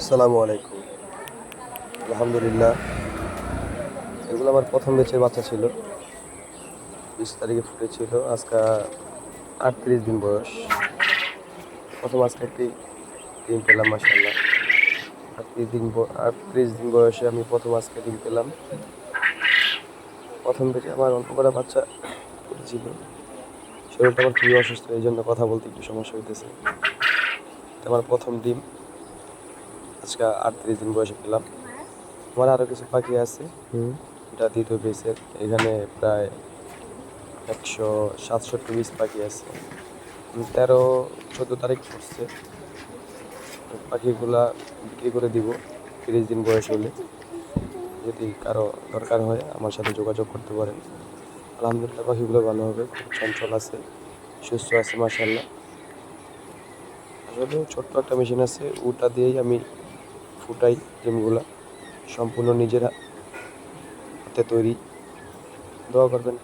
আসসালামু আলাইকুম। আলহামদুলিল্লাহ। এগুলো আমার প্রথম বেচের বাচ্চা ছিল। বিশ তারিখে ফুটেছিল। আজকে আটত্রিশ দিন বয়স। প্রথম আজকে একটি ডিম পেলাম মাসাল্লাহ আটত্রিশ দিন আটত্রিশ দিন বয়সে আমি প্রথম আজকে ডিম পেলাম। প্রথম বেচে আমার অল্প করা বাচ্চা ফুটেছিল। শরীরটা আমার খুবই অসুস্থ এই জন্য কথা বলতে একটু সমস্যা হইতেছে। আমার প্রথম ডিম। আজকে আটত্রিশ দিন বয়সে পেলাম আমার আরও কিছু পাখি আছে। এটা দ্বিতীয় পিসের এখানে প্রায় একশো সাতষট্টি পিস পাখি আছে। তেরো চোদ্দ তারিখ পড়ছে। পাখিগুলা বিক্রি করে দিব। তিরিশ দিন বয়স হলে। যদি কারও দরকার হয় আমার সাথে যোগাযোগ করতে পারেন। আলহামদুলিল্লাহ পাখিগুলো ভালো হবে। খুব চঞ্চল আছে। সুস্থ আছে মাসাল্লাহ আসলে ছোট্ট একটা মেশিন আছে। ওটা দিয়েই আমি ফুটাই ডিমগুলা সম্পূর্ণ নিজেরা হাতে তৈরি। দোয়া করবেন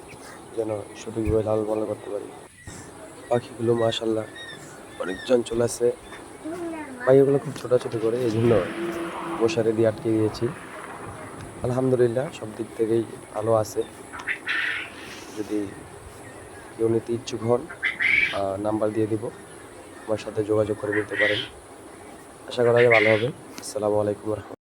যেন সঠিকভাবে লাল পালন করতে পারি। পাখিগুলো মাশাল্লাহ অনেক চঞ্চল আছে। পাখিগুলো খুব ছোটাছুটি করে এই জন্য মশারি দিয়ে আটকে দিয়েছি। আলহামদুলিল্লাহ সব দিক থেকেই ভালো আছে। যদি কেউ নিতে ইচ্ছুক হন নাম্বার দিয়ে দিব। আমার সাথে যোগাযোগ করে নিতে পারেন। আশা করা যায় ভালো হবে। আসসালামু আলাইকুম